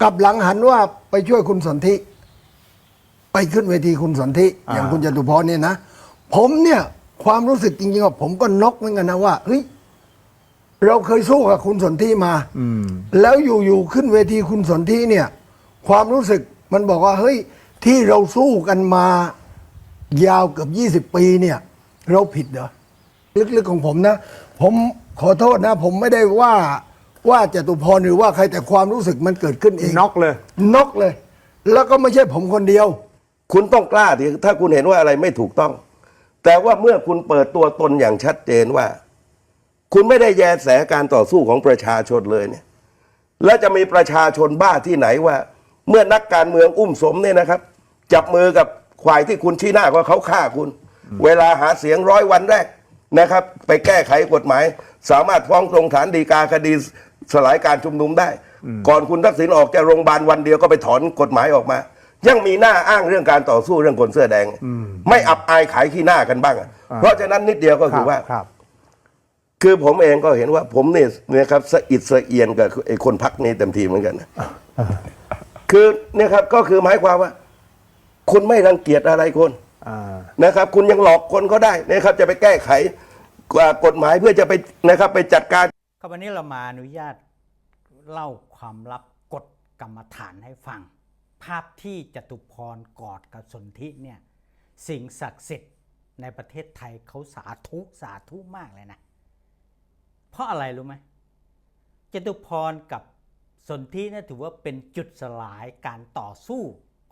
กลับหลังหันว่าไปช่วยคุณสนธิไปขึ้นเวทีคุณสนธิอ่า อย่างคุณจตุพรเนี่ยนะ ผมเนี่ยความรู้สึกจริงๆว่าผมก็นกเหมือนกันนะว่าเฮ้ยเราเคยสู้กับคุณสนธิมา อืม แล้วอยู่ๆขึ้นเวทีคุณสนธิเนี่ย ความรู้สึกมันบอกว่า เฮ้ย ที่เราสู้กันมายาวเกือบ 20 ปีเนี่ย เราผิดเหรอ ลึกๆของผมนะ ผมขอโทษนะ ผมไม่ได้ว่า ว่าจตุพรหรือว่าใครแต่ความรู้สึกมันเกิดขึ้นเองน็อกเลยนกเลย แล้วก็ไม่ใช่ผมคนเดียว คุณต้องกล้าดิถ้าคุณเห็นว่าอะไรไม่ถูกต้อง แต่ว่าเมื่อคุณเปิดตัวตนอย่างชัดเจนว่า คุณไม่ได้แยแสการต่อสู้ของประชาชนเลยเนี่ย แล้วจะมีประชาชนบ้าที่ไหนว่า เมื่อนักการเมืองอุ้มสมเนี่ยนะครับ จับมือกับควายที่คุณชี้หน้าว่าเขาฆ่าคุณ เวลาหาเสียงร้อยวันแรกนะครับ ไปแก้ไขกฎหมาย สามารถฟ้องตรงฐานดีกาคดี สลายการชุมนุมได้ ก่อนคุณทักษิณออกจากโรงพยาบาลวันเดียวก็ไปถอนกฎหมายออกมา ยังมีหน้าอ้างเรื่องการต่อสู้เรื่องคนเสื้อแดง ไม่อับอายขายขี้หน้ากันบ้างอะเพราะฉะนั้นนิดเดียวก็คือว่าครับคือผมเองก็เห็นว่าผมเนี่ยนะครับสะอิดสะเอียนกับไอ้คนพักนี้เต็มทีเหมือนกันนะคือเนี่ยครับก็คือหมายความว่า คุณไม่รังเกียจอะไรคนอ่านะครับ คุณยังหลอกคนเขาได้นะครับ จะไปแก้ไขกว่ากฎหมายเพื่อจะไปนะครับ ไปจัดการ ครับวันนี้เรามาอนุญาตเล่าความลับกฎกรรมฐานให้ฟัง ภาพที่จตุพรกอดกับสนธิเนี่ยสิ่งศักดิ์สิทธิ์ในประเทศไทยเขาสาธุสาธุมากเลยนะ เพราะอะไรรู้ไหมจตุพรกับสนธิเนี่ยถือว่าเป็นจุดสลายการต่อสู้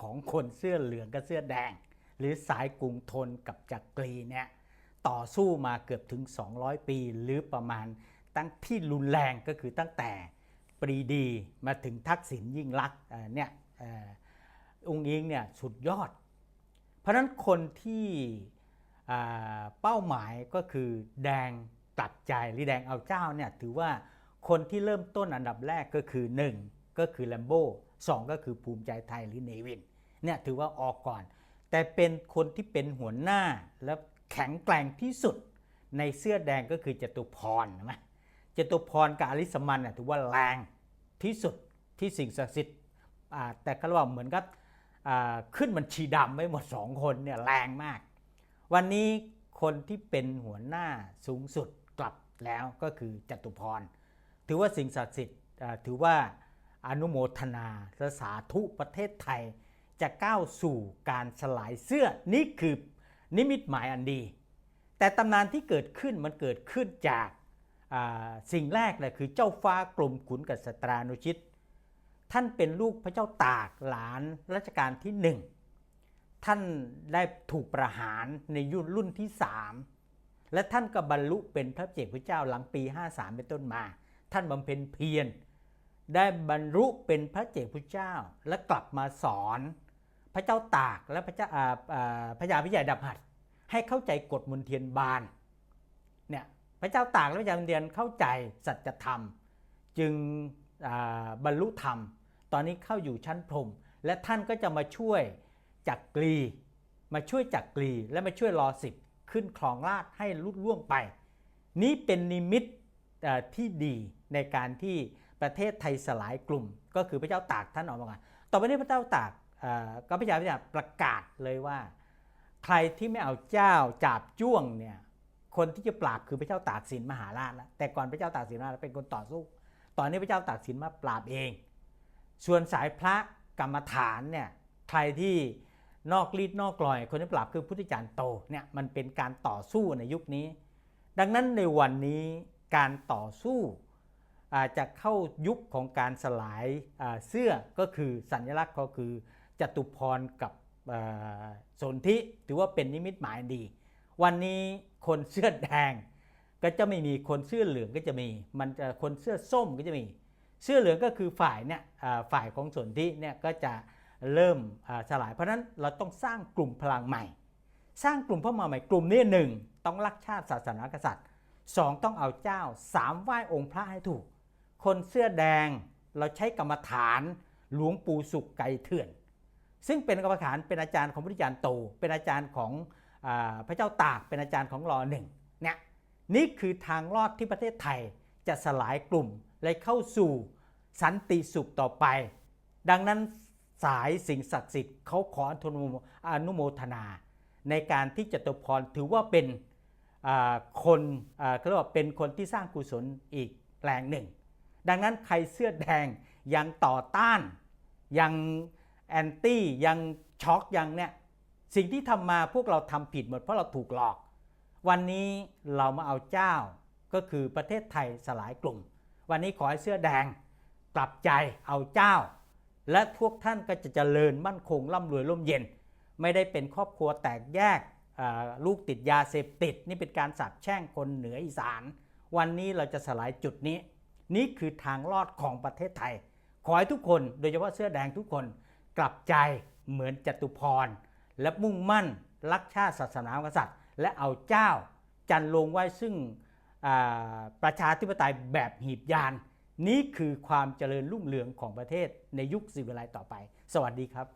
ของคนเสื้อเหลืองกับเสื้อแดง หรือสายกรุงทนกับจักรีเนี่ยต่อสู้มาเกือบถึง 200 ปีหรือประมาณ ตั้งที่รุนแรงก็คือตั้งแต่ปรีดีมาถึงทักษิณยิ่งลักษณ์เนี่ยองค์อิงเนี่ยสุดยอด เพราะนั้นคนที่เป้าหมายก็คือแดงตัดใจหรือแดงเอาเจ้าเนี่ยถือว่าคนที่เริ่มต้นอันดับแรกก็คือ 1 ก็คือแลมโบ้สองก็คือภูมิใจไทยหรือเนวินเนี่ยถือว่าออกก่อน แต่เป็นคนที่เป็นหัวหน้าและแข็งแกร่งที่สุดในเสื้อแดงก็คือจตุพรนะไหม จตุพรกับอลิสมันน่ะถือว่าแรงที่สุดที่สิ่งศักดิ์สิทธิ์แต่ก็ว่าเหมือนกับขึ้นบัญชีดำไม่หมดสองคนเนี่ยแรงมาก วันนี้คนที่เป็นหัวหน้าสูงสุดกลับแล้วก็คือจตุพร ถือว่าสิ่งศักดิ์สิทธิ์ถือว่าอนุโมทนาสาธุประเทศไทยจะก้าวสู่การสลายเสื้อนี่คือนิมิตหมายอันดี แต่ตำนานที่เกิดขึ้นมันเกิดขึ้นจาก สิ่งแรกเลยคือเจ้าฟ้ากลมขุนกับสตรานุชิต ท่านเป็นลูกพระเจ้าตากหลานรัชกาลที่หนึ่งท่านได้ถูกประหารในยุครุ่นที่สามและท่านก็บรรลุเป็นพระเจ้าพระเจ้าหลังปี 53 เป็นต้นมา ท่านบำเพ็ญเพียรได้บรรลุเป็นพระเจ้าพระเจ้าและกลับมาสอนพระเจ้าตากและพระเจ้าพระยาพิใหญ่ดับหัดให้เข้าใจกฎมนเทียนบานเนี่ย พระเจ้าตากและพระยามนเทียนเข้าใจสัจธรรม จึงบรรลุธรรม ตอนนี้เข้าอยู่ชั้นพรมและท่านก็จะมาช่วยจักกรี มาช่วยจักกรีและมาช่วยรอสิบขึ้นครองราชให้ลุดล่วงไป นี้เป็นนิมิตที่ดีในการที่ประเทศไทยสลายกลุ่ม ก็คือพระเจ้าตากท่านออกมาก่อนต่อไปนี้พระเจ้าตากก็พระยาพระยาประกาศเลยว่า ใครที่ไม่เอาเจ้าจาบจ้วงเนี่ย คนที่จะปราบคือพระเจ้าตากสินมหาราชแล้วแต่ก่อนพระเจ้าตากสินมหาราชเป็นคนต่อสู้ ตอนนี้พระเจ้าตากสินมาปราบเอง ส่วนสายพระกรรมฐานเนี่ยใครที่นอกรีดนอกกลอย คนที่ปราบคือพุทธจารย์โตเนี่ยมันเป็นการต่อสู้ในยุคนี้ ดังนั้นในวันนี้การต่อสู้อาจจะเข้ายุคของการสลายาเสื้อก็คือสัญลักษณ์ก็คือจตุพรกับสนธิถือว่าเป็นนิมิตหมายดี วันนี้คนเสื้อแดงก็จะไม่มีคนเสื้อเหลืองก็จะมี มันจะคนเสื้อส้มก็จะมี เสื้อเหลืองก็คือฝ่ายเนี่ยฝ่ายของส่วนธิเนี่ยก็จะเริ่มสลาย เพราะฉะนั้นเราต้องสร้างกลุ่มพลังใหม่ สร้างกลุ่มพลังใหม่ กลุ่มนี้หนึ่งต้องรักชาติศาสนากษัตริย์สองต้องเอาเจ้าสามไหว้องค์พระให้ถูก คนเสื้อแดงเราใช้กรรมฐานหลวงปู่สุขไก่เถื่อน ซึ่งเป็นกรรมฐานเป็นอาจารย์ของพระอาจารย์โต เป็นอาจารย์ของ พระเจ้าตากเป็นอาจารย์ของรอหนึ่งเนี่ยนี่คือทางรอดที่ประเทศไทยจะสลายกลุ่มและเข้าสู่สันติสุขต่อไป ดังนั้นสายสิ่งศักดิ์สิทธิ์เขาขออนุโมทนา ในการที่จตุพรถือว่าเป็นคนเขาเรียกว่าเป็นคนที่สร้างกุศลอีกแรงหนึ่ง ดังนั้นใครเสื้อแดงยังต่อต้าน ยังแอนตี้ยังช็อกยังเนี่ย สิ่งที่ทำมาพวกเราทำผิดหมดเพราะเราถูกหลอก วันนี้เรามาเอาเจ้าก็คือประเทศไทยสลายกลุ่ม วันนี้ขอให้เสื้อแดงกลับใจเอาเจ้า และพวกท่านก็จะเจริญมั่นคงร่ำรวยร่มเย็น ไม่ได้เป็นครอบครัวแตกแยกลูกติดยาเสพติด นี่เป็นการสาบแช่งคนเหนืออีสาน วันนี้เราจะสลายจุดนี้ นี่คือทางรอดของประเทศไทย ขอให้ทุกคนโดยเฉพาะเสื้อแดงทุกคนกลับใจเหมือนจตุพร และมุ่งมั่นรักชาติศาสนากษัตริย์ และเอาเจ้าจันลงไว้ซึ่งประชาธิปไตยแบบหีบยาน นี้คือความเจริญรุ่งเรืองของประเทศในยุคสิวิไลต่อไป สวัสดีครับ